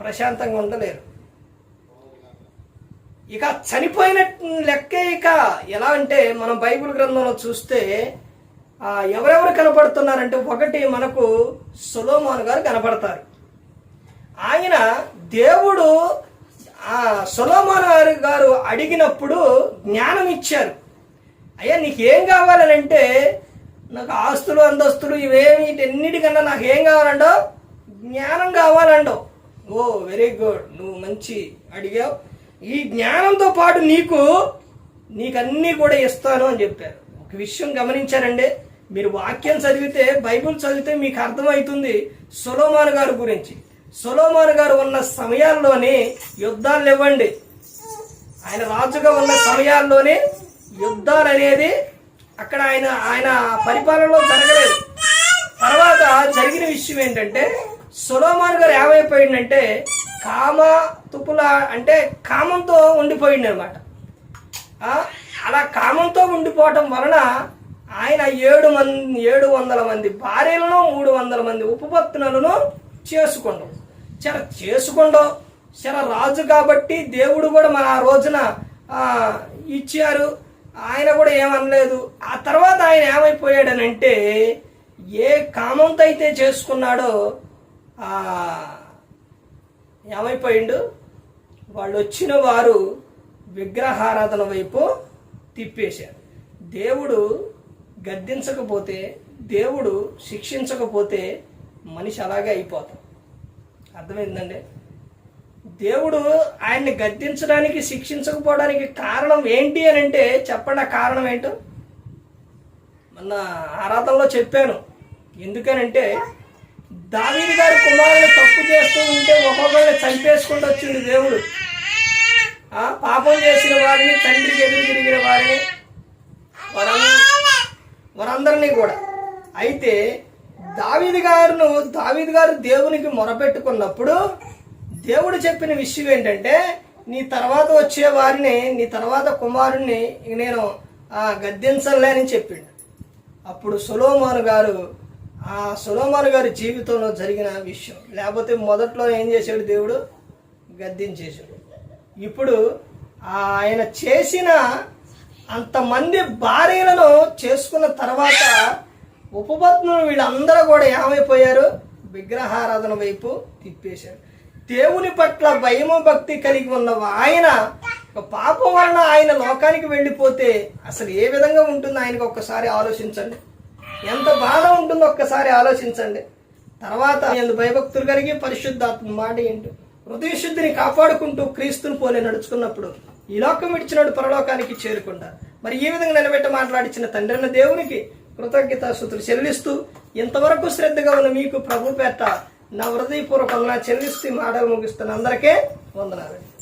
ప్రశాంతంగా ఉండలేరు. ఇక చనిపోయిన లెక్కే ఇక ఎలా అంటే మనం బైబిల్ గ్రంథంలో చూస్తే ఎవరెవరు కనపడుతున్నారంటే ఒకటి మనకు సులోమాన్ గారు కనపడతారు ఆయన దేవుడు ఆ సులోమాన్ గారు గారు అడిగినప్పుడు జ్ఞానం ఇచ్చారు. అయ్యా నీకు ఏం కావాలని అంటే నాకు ఆస్తులు అంతస్తులు ఇవేమి ఎన్నిటికన్నా నాకు ఏం కావాలండో జ్ఞానం కావాలండో ఓ వెరీ గుడ్. నువ్వు మంచి అడిగావు. ఈ జ్ఞానంతో పాటు నీకు నీకన్నీ కూడా ఇస్తాను అని చెప్పారు. ఒక విషయం గమనించారండి. మీరు వాక్యం చదివితే బైబుల్ చదివితే మీకు అర్థమవుతుంది సొలోమాన్ గారి గురించి. సొలోమాన్ గారు ఉన్న సమయాల్లోనే యుద్ధాలు ఇవ్వండి. ఆయన రాజుగా ఉన్న సమయాల్లోనే యుద్ధాలు అనేది అక్కడ ఆయన ఆయన పరిపాలనలో జరగలేదు. తర్వాత జరిగిన విషయం ఏంటంటే సులోమాన్ గారు ఏమైపోయిందంటే కామ తుపుల అంటే కామంతో ఉండిపోయింది అనమాట అలా కామంతో ఉండిపోవటం వలన ఆయన ఏడు మంది ఏడు వందల మంది భార్యలను మూడు వందల మంది ఉపపత్నులను చేసుకుండం చర చేసుకుండం చర రాజు కాబట్టి దేవుడు కూడా మన ఆ రోజున ఇచ్చారు. ఆయన కూడా ఏమనలేదు. ఆ తర్వాత ఆయన ఏమైపోయాడనంటే ఏ కామంతో అయితే చేసుకున్నాడో ఏమైపోయిండు వాళ్ళు వచ్చిన వారు విగ్రహారాధన వైపు తిప్పేశారు. దేవుడు గద్దించకపోతే దేవుడు శిక్షించకపోతే మనిషి అలాగే అయిపోతాం అర్థమైందండి? దేవుడు ఆయన్ని గద్దించడానికి శిక్షించకపోవడానికి కారణం ఏంటి అని అంటే చెప్పండి ఆ కారణం ఏంటో? మొన్న ఆరాధనలో చెప్పాను. ఎందుకనంటే దావీది గారి కుమారుని తప్పు చేస్తూ ఉంటే ఒక్కొక్కరిని చంపేసుకుంటూ వచ్చింది దేవుడు. ఆ పాపం చేసిన వారిని తండ్రికి ఎదురు తిరిగిన వారిని వారందరినీ కూడా. అయితే దావీది గారును దావీది గారు దేవునికి మొరపెట్టుకున్నప్పుడు దేవుడు చెప్పిన విషయం ఏంటంటే నీ తర్వాత వచ్చే వారిని నీ తర్వాత కుమారుణ్ణి నేను ఆ, గద్దించలే అని చెప్పిండు. అప్పుడు సులోమాను గారు ఆ సులోమాన్ గారి జీవితంలో జరిగిన విషయం. లేకపోతే మొదట్లో ఏం చేశాడు దేవుడు? గద్దించేశాడు. ఇప్పుడు ఆయన చేసిన అంతమంది భార్యలను చేసుకున్న తర్వాత ఉపపత్నులు వీళ్ళందరూ కూడా ఏమైపోయారు? విగ్రహారాధన వైపు తిప్పేశారు. దేవుని పట్ల భయము భక్తి కలిగి ఉన్న ఆయన ఒక పాపం వలన ఆయన లోకానికి వెళ్ళిపోతే అసలు ఏ విధంగా ఉంటుందో ఆయనకు ఒక్కసారి ఆలోచించండి. ఎంత బాధ ఉంటుందో ఒక్కసారి ఆలోచించండి. తర్వాత ఎందు భయభక్తులు కలిగి పరిశుద్ధాత్మ మాట ఏంటి? హృదయశుద్ధిని కాపాడుకుంటూ క్రీస్తుని పోలే నడుచుకున్నప్పుడు ఈ లోకం విడిచినాడు పరలోకానికి చేరుకుంటారు మరి ఈ విధంగా నిలబెట్టి మాట్లాడించిన తండ్రిన దేవునికి దేవునికి కృతజ్ఞతాస్తుతులు చెల్లిస్తూ ఇంతవరకు శ్రద్ధగా ఉన్న మీకు ప్రభు పేట నా హృదయపూర్వకంగా చెల్లిస్తూ మాటలు ముగిస్తున్న అందరికీ వందనాలండి